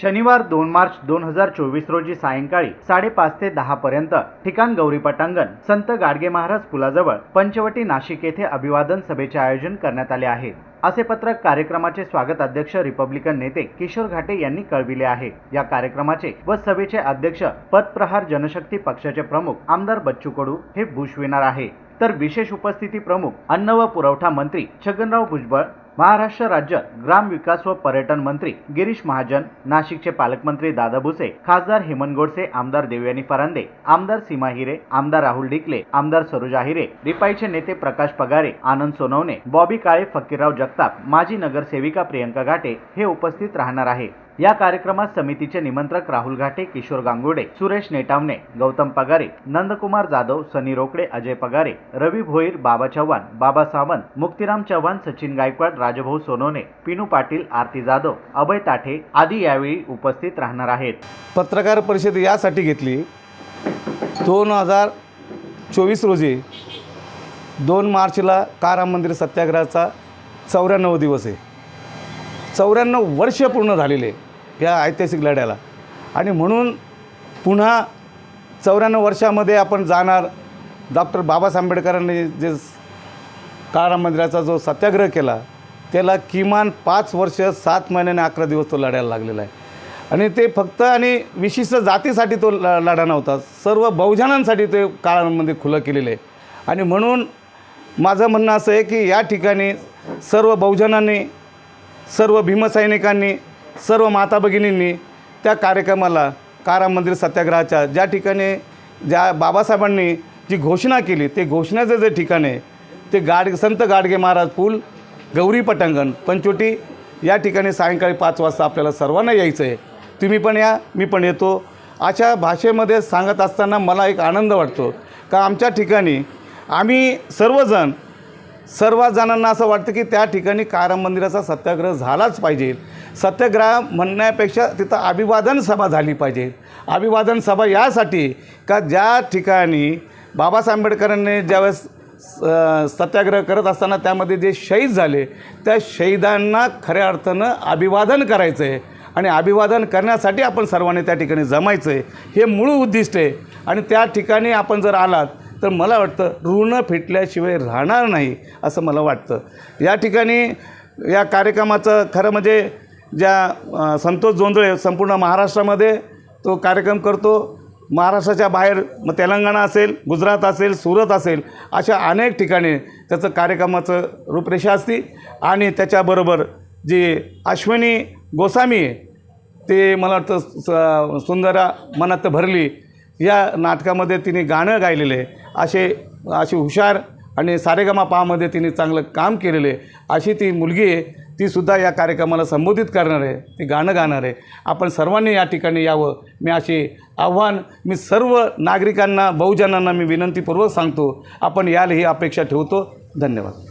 शनिवार दोन मार्च दोन हजार चोवीस रोजी सायंकाळी साडेपाच ते दहा पर्यंत ठिकाण गौरी पटांगण संत गाडगे महाराज पुलाजवळ पंचवटी नाशिक येथे अभिवादन सभेचे आयोजन करण्यात आले आहे. असे पत्रक कार्यक्रमाचे स्वागत अध्यक्ष रिपब्लिकन नेते किशोर घाटे यांनी कळविले आहे. या कार्यक्रमाचे व सभेचे अध्यक्ष पदप्रहार जनशक्ती पक्षाचे प्रमुख आमदार बच्चू कडू हे भूषविणार आहे. तर विशेष उपस्थिती प्रमुख अन्न व पुरवठा मंत्री छगनराव भुजबळ महाराष्ट्र राज्य ग्राम विकास व पर्यटन मंत्री गिरीश महाजन नाशिकचे पालकमंत्री दादा भुसे खासदार हेमंत गोडसे आमदार देवयानी फरांदे आमदार सीमा हिरे आमदार राहुल डिकले आमदार सरोजा हिरे रिपाईचे नेते प्रकाश पगारे आनंद सोनवणे बॉबी काळे फकीरराव जगताप माजी नगरसेविका प्रियंका घाटे हे उपस्थित राहणार आहे. या कार्यक्रमात समितीचे निमंत्रक राहुल घाटे किशोर गांगुडे सुरेश नेटावणे गौतम पगारे नंदकुमार जाधव सनी रोकडे अजय पगारे रवी भोईर बाबा चव्हाण बाबा सावंत मुक्तिराम चव्हाण सचिन गायकवाड राजभाऊ सोनोने पिनू पाटील आरती जाधव अभय ताठे आदी यावेळी उपस्थित राहणार आहेत. पत्रकार परिषद यासाठी घेतली. दोन हजार चोवीस रोजी दोन मार्चला काराम मंदिर सत्याग्रहाचा चौऱ्याण्णव दिवस आहे. चौऱ्याण्णव वर्ष पूर्ण झालेले. या ऐतिहासिक लढ्याला. आणि म्हणून पुन्हा चौऱ्याण्णव वर्षामध्ये आपण जाणार. डॉक्टर बाबासाहेब आंबेडकरांनी जे काळा मंदिराचा जो सत्याग्रह केला त्याला किमान पाच वर्ष सात महिन्याने अकरा दिवस तो लढायला लागलेला आहे. आणि ते फक्त आणि विशिष्ट जातीसाठी तो ल लढा नव्हता. सर्व बहुजनांसाठी ते काळामध्ये खुलं केलेलं आहे. आणि म्हणून माझं म्हणणं असं आहे की या ठिकाणी सर्व बहुजनांनी सर्व भीमसैनिकांनी सर्व माता भगिनींनी त्या कार्यक्रमाला कारा मंदिर सत्याग्रहाच्या ज्या ठिकाणी ज्या बाबासाहेबांनी जी घोषणा केली ते घोषणाचं जे ठिकाण आहे ते गाड संत गाडगे महाराज पूल गौरी पटांगण पंचोटी या ठिकाणी सायंकाळी पाच वाजता आपल्याला सर्वांना यायचं आहे. तुम्ही पण या मी पण येतो. अशा भाषेमध्ये सांगत असताना मला एक आनंद वाटतो का आमच्या ठिकाणी आम्ही सर्वजण सर्व जणांना असं वाटतं की त्या ठिकाणी काराम मंदिराचा सत्याग्रह झालाच पाहिजे. सत्याग्रह म्हणण्यापेक्षा तिथं अभिवादन सभा झाली पाहिजे. अभिवादन सभा यासाठी का ज्या ठिकाणी बाबासाहेब आंबेडकरांनी ज्यावेळेस सत्याग्रह करत असताना त्यामध्ये जे शहीद झाले त्या शहीदांना खऱ्या अर्थानं अभिवादन करायचं आहे आणि अभिवादन करण्यासाठी आपण सर्वांनी त्या ठिकाणी जमायचं आहे हे मूळ उद्दिष्ट आहे. आणि त्या ठिकाणी आपण जर आलात तर मला वाटतं ऋण फेटल्याशिवाय राहणार नाही असं मला वाटतं. या ठिकाणी या कार्यक्रमाचं खरं म्हणजे ज्या संतोष जोंधळे संपूर्ण महाराष्ट्रामध्ये तो कार्यक्रम करतो. महाराष्ट्राच्या बाहेर मग तेलंगणा असेल गुजरात असेल सुरत असेल अशा अनेक ठिकाणी त्याचं कार्यक्रमाचं रूपरेषा असते. आणि त्याच्याबरोबर जी अश्विनी गोसामी आहे ते मला वाटतं स- सुंदरा मनात भरली. या नाटकामध्ये तिने गाणं गायलेलं आहे. असे अशी हुशार आणि सारेगमा पामध्ये तिने चांगलं काम केलेलं. आहे अशी ती मुलगी आहे तीसुद्धा या कार्यक्रमाला संबोधित करणार आहे. ती गाणं गाणार आहे. आपण सर्वांनी या ठिकाणी यावं. मी असे आव्हान मी सर्व नागरिकांना बहुजनांना मी विनंतीपूर्वक सांगतो. आपण याल ही अपेक्षा ठेवतो. धन्यवाद.